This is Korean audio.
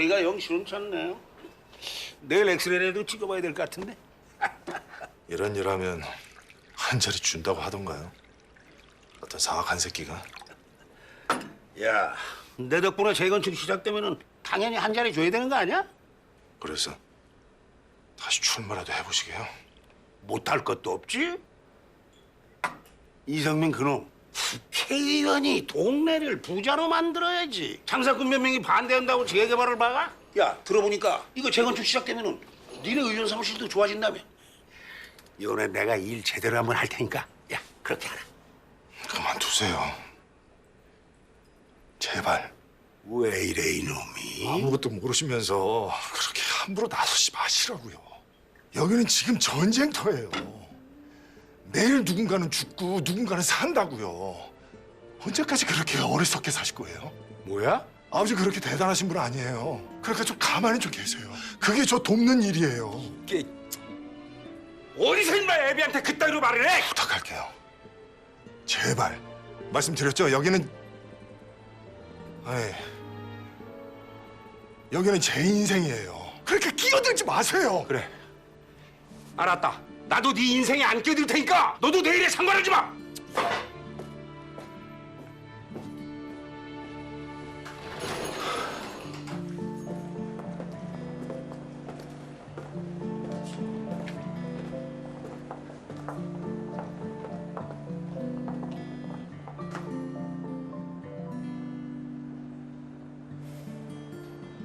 허리가 영 시원찮네. 내일 엑스레이라도 찍어봐야 될 것 같은데. 이런 일 하면 한 자리 준다고 하던가요? 어떤 사악한 새끼가 야, 내 덕분에 재건축 시작되면은 당연히 한 자리 줘야 되는 거 아니야? 그래서 다시 출마라도 해보시게요. 못할 것도 없지. 이성민 그놈 국 회의원이 동네를 부자로 만들어야지. 장사꾼 몇 명이 반대한다고 재개발을 막아? 야 들어보니까 이거 재건축 시작되면은 니네 의원 사무실도 좋아진다며. 이번에 내가 일 제대로 한번 할 테니까 야 그렇게 하라. 그만두세요. 제발 왜 이래 이놈이? 아무것도 모르시면서 그렇게 함부로 나서지 마시라고요. 여기는 지금 전쟁터예요. 내일 누군가는 죽고 누군가는 산다고요. 언제까지 그렇게 어리석게 사실 거예요? 뭐야? 아버지 그렇게 대단하신 분 아니에요. 그러니까 좀 가만히 좀 계세요. 그게 저 돕는 일이에요. 이게 어디서 인마 애비한테 그따위로 말을 해? 부탁할게요. 제발 말씀드렸죠. 여기는 아니 여기는 제 인생이에요. 그러니까 끼어들지 마세요. 그래. 알았다. 나도 네 인생에 안 껴들 테니까 너도 내 일에 상관하지 마.